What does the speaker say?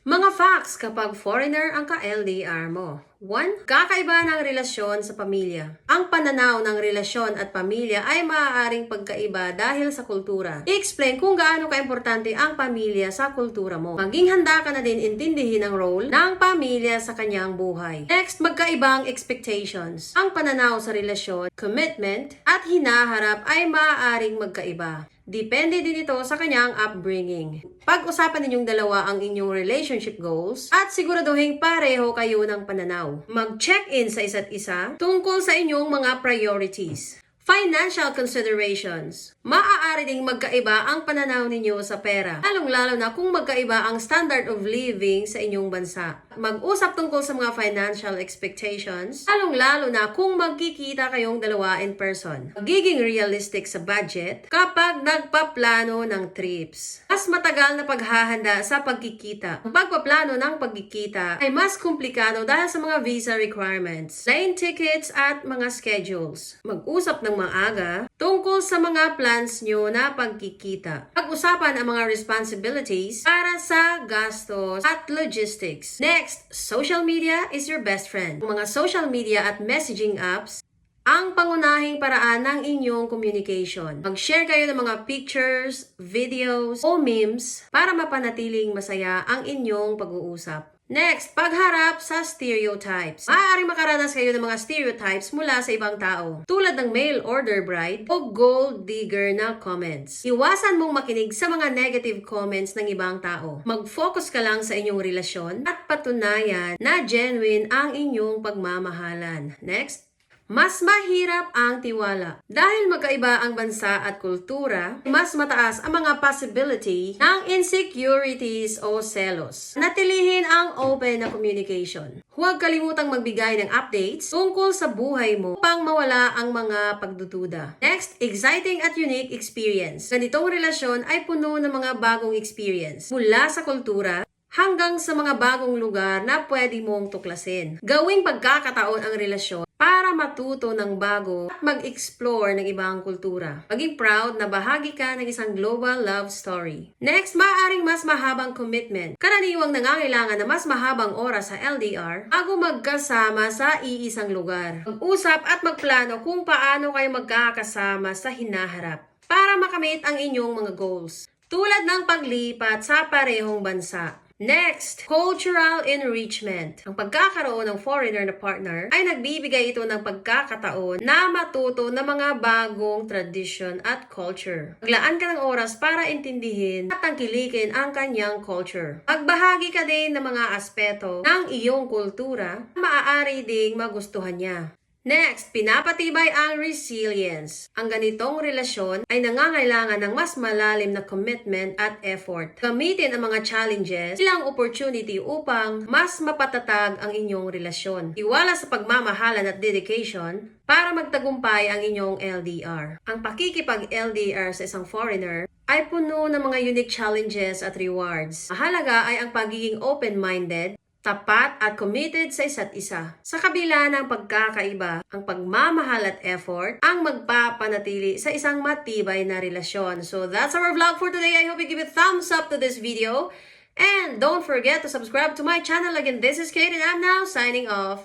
Mga facts kapag foreigner ang ka-LDR mo. 1. Kakaiba ng relasyon sa pamilya. Ang pananaw ng relasyon at pamilya ay maaaring pagkaiba dahil sa kultura. I-explain kung gaano kaimportante ang pamilya sa kultura mo. Maging handa ka na din intindihin ang role ng pamilya sa kanyang buhay. Next, magkaibang expectations. Ang pananaw sa relasyon, commitment, at hinaharap ay maaaring magkaiba. Depende din ito sa kanyang upbringing. Pag-usapan ninyong dalawa ang inyong relationship goals at siguraduhin pareho kayo ng pananaw. Mag-check-in sa isa't isa tungkol sa inyong mga priorities. Financial considerations. Maaari ding magkaiba ang pananaw ninyo sa pera, lalong-lalo na kung magkaiba ang standard of living sa inyong bansa. Mag-usap tungkol sa mga financial expectations, lalong-lalo na kung magkikita kayong dalawa in person. Magiging realistic sa budget kapag nagpaplano ng trips. Mas matagal na paghahanda sa pagkikita. Ang pagpaplano ng pagkikita ay mas komplikado dahil sa mga visa requirements, plane tickets at mga schedules. Mag-usap ng maaga tungkol sa mga plans nyo na pagkikita. Pag-usapan ang mga responsibilities para sa gastos at logistics. Next, social media is your best friend. Ang mga social media at messaging apps ang pangunahing paraan ng inyong communication. Mag-share kayo ng mga pictures, videos, o memes para mapanatiling masaya ang inyong pag-uusap. Next, pagharap sa stereotypes. Maaaring makaranas kayo ng mga stereotypes mula sa ibang tao, tulad ng mail order bride o gold digger na comments. Iwasan mong makinig sa mga negative comments ng ibang tao. Mag-focus ka lang sa inyong relasyon at patunayan na genuine ang inyong pagmamahalan. Next, mas mahirap ang tiwala. Dahil magkaiba ang bansa at kultura, mas mataas ang mga possibility ng insecurities o selos. Natilihin ang open na communication. Huwag kalimutang magbigay ng updates tungkol sa buhay mo upang mawala ang mga pagdududa. Next, exciting at unique experience. Ganitong relasyon ay puno ng mga bagong experience mula sa kultura hanggang sa mga bagong lugar na pwede mong tuklasin. Gawing pagkakataon ang relasyon para matuto ng bago at mag-explore ng ibang kultura. Maging proud na bahagi ka ng isang global love story. Next, maaaring mas mahabang commitment. Karaniwang nangangailangan na mas mahabang oras sa LDR bago magkasama sa iisang lugar. Mag-usap at magplano kung paano kayo magkakasama sa hinaharap para makamit ang inyong mga goals. Tulad ng paglipat sa parehong bansa. Next, cultural enrichment. Ang pagkakaroon ng foreigner na partner ay nagbibigay ito ng pagkakataon na matuto ng mga bagong tradition at culture. Maglaan ka ng oras para intindihin at tangkilikin ang kanyang culture. Magbahagi ka din ng mga aspeto ng iyong kultura maaari ding magustuhan niya. Next, pinapatibay ang resilience. Ang ganitong relasyon ay nangangailangan ng mas malalim na commitment at effort. Gamitin ang mga challenges bilang opportunity upang mas mapatatag ang inyong relasyon. Iwala sa pagmamahalan at dedication para magtagumpay ang inyong LDR. Ang pakikipag-LDR sa isang foreigner ay puno ng mga unique challenges at rewards. Mahalaga ay ang pagiging open-minded, tapat at committed sa isa't isa. Sa kabila ng pagkakaiba, ang pagmamahal at effort ang magpapanatili sa isang matibay na relasyon. So that's our vlog for today. I hope you give a thumbs up to this video. And don't forget to subscribe to my channel. Again, this is Kate and I'm now signing off.